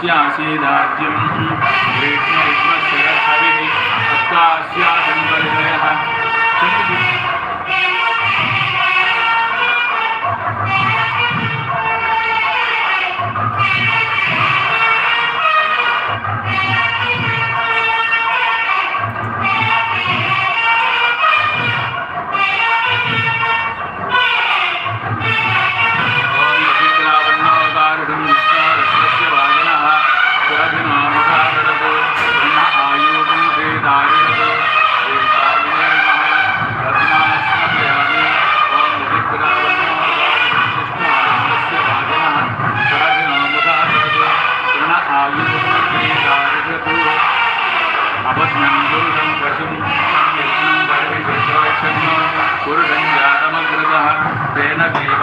तस्यासीदाज्यं ग्रेष्म विश्वस्य रक्षभिः तस्यास्यासंवर्गयः चतुर्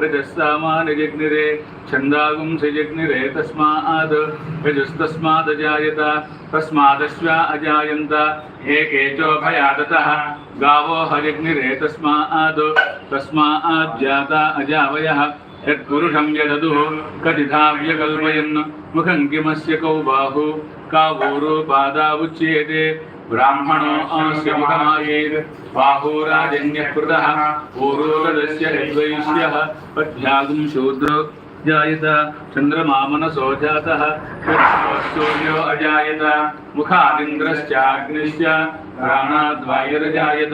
रजस्सामानजग्निरे छन्दागुंसजग्निरे तस्मात् रजस्तस्मादजायत तस्मादश्वा अजायन्त एके चोभयादतः गावो हजग्निरे तस्मात् तस्मात् अजावयः। यत्पुरुषं यददुः कथिथा व्यकल्पयन् मुखं किमस्य कौ बाहु कावूरो पादावुच्येते ब्राह्मणो अस्य जायत। चन्द्रमा मनसो जातः। अजायत। मुखादिन्द्रश्चाग्निश्च। प्राणाद्वायुरजायत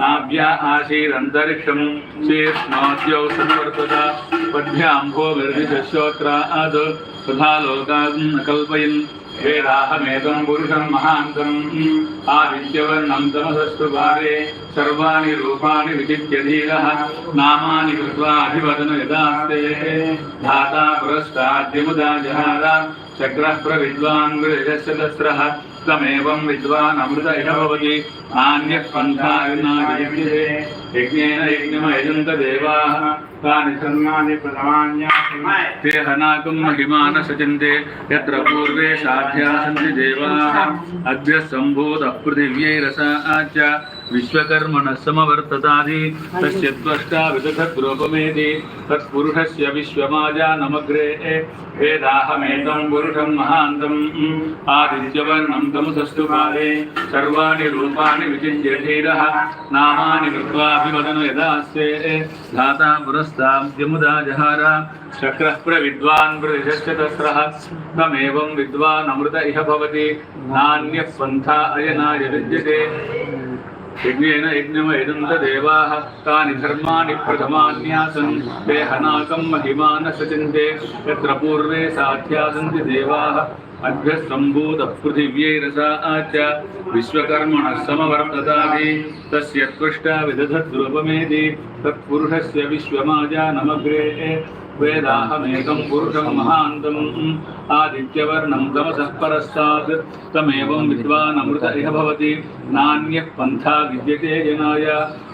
नाभ्या आशीरन्तरिक्षं शीर्ष्णोद्यौ संवर्तत पद्भ्यां भोगिर्दिशश्रोत्राद् तथा लोकान् कल्पयन्, वेदाहमेदं पुरुषं महान्तम्, आदित्यवर्णं तमसस्तु भारे सर्वाणि रूपाणि विचित्य धीरः, नामानि कृत्वा अभिवदन यदास्ते। धाता पुरस्ताद्यमुदा जहार चक्रः प्रविद्वान् गृहस्य दस्रः తమేవం విద్వాన్ అమృత ఇహవతి నాణ్య పంథాయజ్ఞేన యజ్ఞమయంత దేవా తాని సన్మాని ప్రథమాన్యే హనాకం మహిమాన సచింతే ఎత్ర పూర్వే సాధ్యా సంతి దేవా అద్య సంభూత పృథివ్యై రసాచ देवाः अद्य सम्भूतः पृथिव्यै रसाच्च विश्वकर्मणः समवर्ततादि तस्य त्वष्टा विदधद्रूपमेति तत्पुरुषस्य विश्वमाजानमग्रे वेदाहमेतं पुरुषं महान्तम् आदित्यवर्णं तमसस्तु काले सर्वाणि रूपाणि विचिन्त्य धीरः नामानि कृत्वाभिवदन यदास्ते धाता पुरस्ताद्यमुदा जहार चक्रः प्रविद्वान् प्रदिशश्च तस्रः तमेवं विद्वान् अमृत इह भवति नान्यः पन्था अयनाय विद्यते యజ్ఞేన యజ్ఞమయజంత దేవా తాని ధర్మాణి ప్రథమాన్యాసన్ దేహనాకం మహిమాన సచిందే ఎత్ర పూర్వే సాధ్యాసంతి దేవా. అభ్యస్తంభూత పృథివ్యైరసాచ విశ్వకర్మణ సమవర్తతాది తస్య కృష్టా విదధద్రుపమేది विश्वकर्मणः समवर्ततादि तस्य त्वष्टा विदधद्रूपमेति तत्पुरुषस्य विश्वमाजानमग्रे वेदाहमेकं पुरुषं महान्तम् आदित्यवर्णं तमसः परस्तात् तमेवं विद्वान् अमृत इह भवति नान्यः पन्था विद्यते जनाय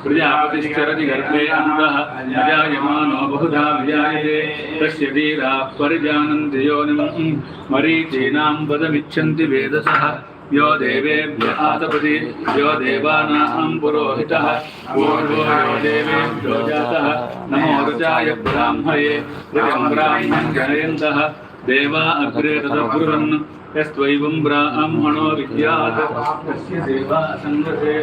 प्रजापतिश्चरति गर्भे अन्तः अजायमानो बहुधा विजायते तस्य धीराः परिजानन्ति योनिम् मरीचीनां पदमिच्छन्ति वेदसः यो देवेभ्य आतपति यो देवानां पुरोहितः पूर्वो यो देवेभ्यो जातः नमो रुचाय ब्राह्मये ऋतं ब्राह्मं जनयन्तः देवा अग्रे तदब्रुवन् यस्त्वैवं ब्राह्मणो विद्यात् तस्य देवा सङ्गते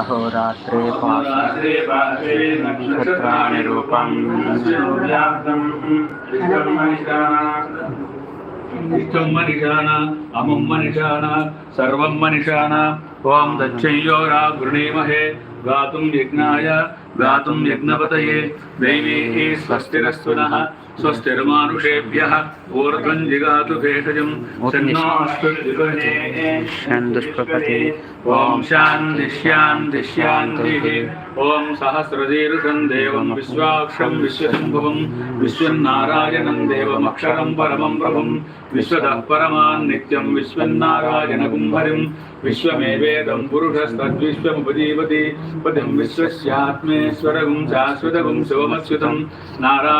अहोरात्रे रात्रे पात्रे नक्षत्राणि रूपं व्याप्तं ఇష్టం మనిషాన అమం మనిషాన సర్వం మనిషాన. ఓం దచ్చయ్యోరా గృణీమహే గాతుం యజ్ఞాయ గాతుం యజ్ఞపతయే. దైవీ స్వస్తిరస్తున. स्वस्तिर्मानुषेभ्यः ऊर्ध्वं जिगातु भेषजं सन्नाष्टुर्दिगणे ॐ शान्तिश्यान्तिश्यान्तिः ॐ सहस्रदीर्घं देवं विश्वाक्षं विश्वशम्भुवं विश्वन्नारायणं देवमक्षरं परमं प्रभुं विश्वतः परमान् नित्यं विश्वन्नारायणकुम्भरिं विश्वमेवेदं पुरुषस्तद्विश्वमुपजीवति पतिं विश्वस्यात्मेश्वरगुं शाश्वतगुं शिवमच्युतं नारायण